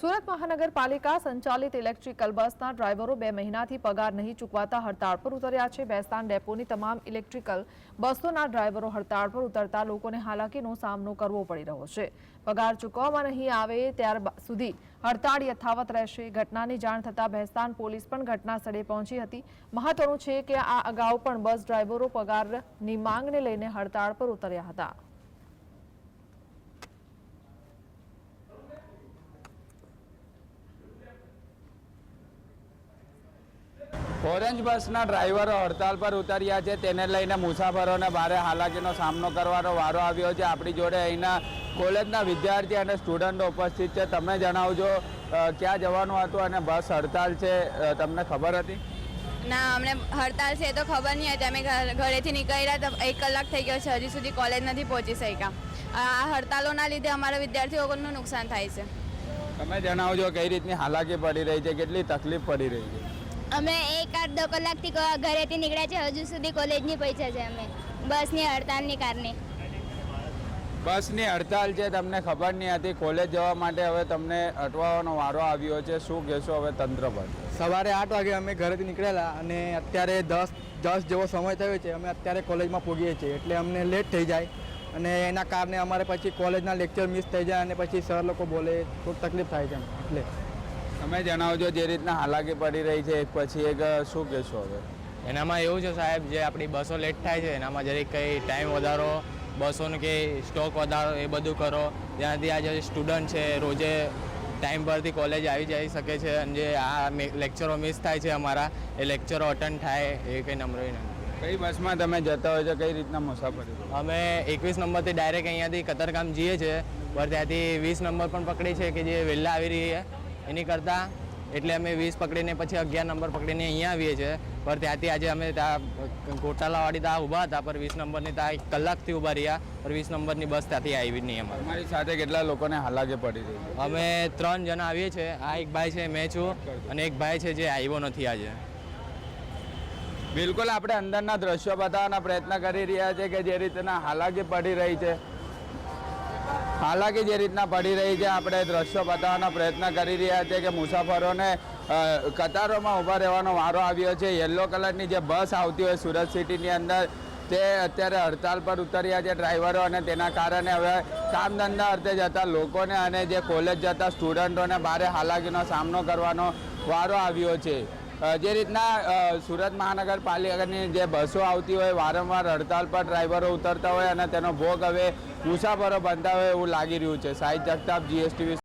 સુરત મહાનગરપાલિકા સંચાલિત ઇલેક્ટ્રિકલ બસના ડ્રાઈવરો બે મહિનાથી પગાર નહીં ચૂકવાતા હડતાળ પર ઉતર્યા છે. બેસ્તાન ડેપોની તમામ ઇલેક્ટ્રિકલ બસોના ડ્રાઈવરો હડતાળ પર ઉતરતા લોકોને હાલાકીનો સામનો કરવો પડી રહ્યો છે. પગાર ચૂકવવામાં નહીં આવે ત્યાર સુધી હડતાળ યથાવત રહેશે. ઘટનાની જાણ થતાં ભેસ્તાન પોલીસ પણ ઘટના સ્થળે પહોંચી હતી. મહત્વનું છે કે આ અગાઉ પણ બસ ડ્રાઈવરો પગારની માંગને લઈને હડતાળ પર ઉતર્યા હતા. ઓરેન્જ બસના ડ્રાઈવરો હડતાલ પર ઉતર્યા છે. તેને લઈને મુસાફરોને ભારે હાલાકીનો સામનો કરવાનો વારો આવ્યો છે. આપણી જોડે અહીંના કોલેજના વિદ્યાર્થી અને સ્ટુડન્ટો ઉપસ્થિત છે. તમે જણાવજો ક્યાં જવાનું હતું અને બસ હડતાલ છે? તમને ખબર હતી? ના અમને હડતાલ છે તો ખબર નહીં હતી. અમે ઘરેથી નીકળ્યા તો એક કલાક થઈ ગયો છે. હજી સુધી કોલેજ નથી પહોંચી શક્યા. આ હડતાલોના લીધે અમારા વિદ્યાર્થીઓનું નુકસાન થાય છે. તમે જણાવજો કઈ રીતની હાલાકી પડી રહી છે? કેટલી તકલીફ પડી રહી છે? અમે એક આઠ દો કલાકથી કો- ઘરેથી નીકળ્યા છે હજુ સુધી કોલેજની પૈસા છે અમે. બસની હડતાલની કારણે બસની હડતાલ છે તમને ખબર નહીં હતી. કોલેજ જવા માટે હવે તમને અટવાવાનો વારો આવ્યો છે. શું કહેશો હવે તંત્ર પર? સવારે આઠ વાગે અમે ઘરેથી નીકળેલા અને અત્યારે દસ દસ જેવો સમય થયો છે. અમે અત્યારે કોલેજમાં પહોંચીએ છીએ. એટલે અમને લેટ થઈ જાય અને એના કારણે અમારે પછી કોલેજના લેક્ચર મિસ થઈ જાય અને પછી સર લોકો બોલે થોડીક તકલીફ થાય છે. એટલે તમે જણાવજો જે રીતના હાલાકી પડી રહી છે એક પછી એક શું કહેશો હવે? એનામાં એવું છે સાહેબ જે આપણી બસો લેટ થાય છે એનામાં જરીક કંઈ ટાઈમ વધારો બસોનું કે સ્ટોક વધારો એ બધું કરો. ત્યાંથી આ જે સ્ટુડન્ટ છે રોજે ટાઈમ પરથી કોલેજ આવી જઈ શકે છે અને જે આ લેક્ચરો મિસ થાય છે અમારા એ લેક્ચરો અટેન્ડ થાય એ કંઈ નમ્ર નથી કઈ બસમાં તમે જતા હોય છો કઈ રીતના મુસાફરી? અમે એકવીસ નંબરથી ડાયરેક્ટ અહીંયાથી કતરકામ જઈએ છીએ પર ત્યાંથી વીસ નંબર પણ પકડી છે કે જે વહેલા આવી રહી છે. એની કરતાં એટલે અમે વીસ પકડીને પછી અગિયાર નંબર પકડીને અહીંયા આવીએ છીએ. પર ત્યાંથી આજે અમે ત્યાં ગોટાલાવાડી ત્યાં ઊભા હતા પર વીસ નંબરની ત્યાં એક કલાકથી ઊભા રહ્યા પર વીસ નંબરની બસ ત્યાંથી આવી નહીં અમારે. અમારી સાથે કેટલા લોકોને હાલાકે પડી રહી? અમે ત્રણ જણા આવીએ છીએ. આ એક ભાઈ છે મેં છું અને એક ભાઈ છે જે આવ્યો નથી આજે. બિલકુલ આપણે અંદરના દ્રશ્યો બતાવવાના પ્રયત્ન કરી રહ્યા છે કે જે રીતના હાલાકી પડી રહી છે. હાલાકી જે રીતના પડી રહી છે, આપણે દ્રશ્યો બતાવવાના પ્રયત્ન કરી રહ્યા છે કે મુસાફરોને કતારોમાં ઊભા રહેવાનો વારો આવ્યો છે. યલો કલરની જે બસ આવતી હોય સુરત સિટીની અંદર, તે અત્યારે હડતાલ પર ઉતર્યા છે ડ્રાઈવરો અને તેના કારણે હવે કામ ધંધા અર્થે જતા લોકોને અને જે કોલેજ જતા સ્ટુડન્ટોને ભારે હાલાકીનો સામનો કરવાનો વારો આવ્યો છે. જે રીતના સુરત મહાનગરપાલિકાની જે બસો આવતી હોય, વારંવાર હડતાલ પર ડ્રાઈવરો ઉતરતા હોય અને તેનો ભોગ હવે મુસાફરો બનતા હોય એવું લાગી રહ્યું છે. સાહિત્ય જગતાપ જીએસટીવી